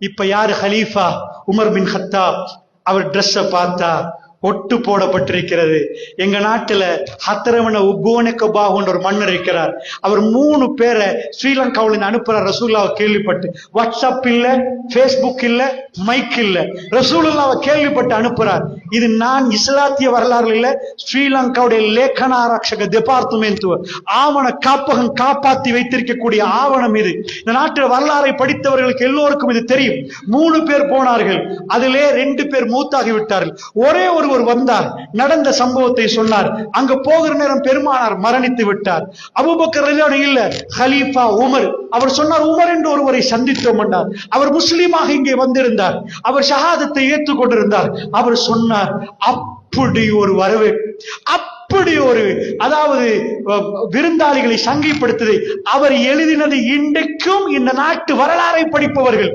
இப்ப யாரு ஹலீஃபா? உமர் பின் ஹத்தாப் அவர் ட்ரெஸ்ஸை பார்த்தா ஒட்டு போடப்பட்டிருக்கிறது. எங்க நாட்டுல ஹத்தரவன உபோனக்கபாகுன்ற ஒரு மன்னர் இருக்கிறார். அவர் மூணு பேரை ஸ்ரீலங்காவில இருந்து அனுப்புற ரசூல்லாவை கேள்விப்பட்டு வாட்ஸ்அப் இல்ல ஃபேஸ்புக் இல்ல மைக் இல்ல. ரசூலுல்லாவை கேள்விப்பட்டு அனுப்புறார். இது நான் இஸ்லாத்திய வரலாறு இல்ல ஸ்ரீலங்காவுடைய லேಖನ ஆரக்ஷக டிபார்ட்மெண்ட் ஆவண காப்பகம் காப்பாத்தி வைத்திருக்கக்கூடிய ஆவணம் இது. இந்த நாட்டில் வரலாறை படித்தவர்களுக்கு எல்லோருக்கும் இது தெரியும். மூணு பேர் போனார்கள். அதிலே ரெண்டு பேர் மூத்தாகி விட்டார்கள். ஒரே ஒரு ஒருவர் வந்தார் நடந்த சம்பவத்தை சொன்னார். அங்க போகிற நேரம் பெருமானார் மரணித்து விட்டார். அபுபக்கர் இல்ல ஹலீஃபா உமர். அவர் சொன்னார் உமர் என்று ஒருவரை சந்தித்தோம் என்றார். அவர் முஸ்லீமாக இங்கே வந்திருந்தார். அவர் ஷஹாதத்தை ஏற்றுக்கொண்டிருந்தார். அவர் சொன்னார் அப்படி ஒரு வரவே அப்படி ஒரு அதாவது விருந்தாளிகளை சங்கைப்படுத்துதை அவர் எழுதினது இன்றைக்கும் இந்த நாட்டு வரலாறை படிப்பவர்கள்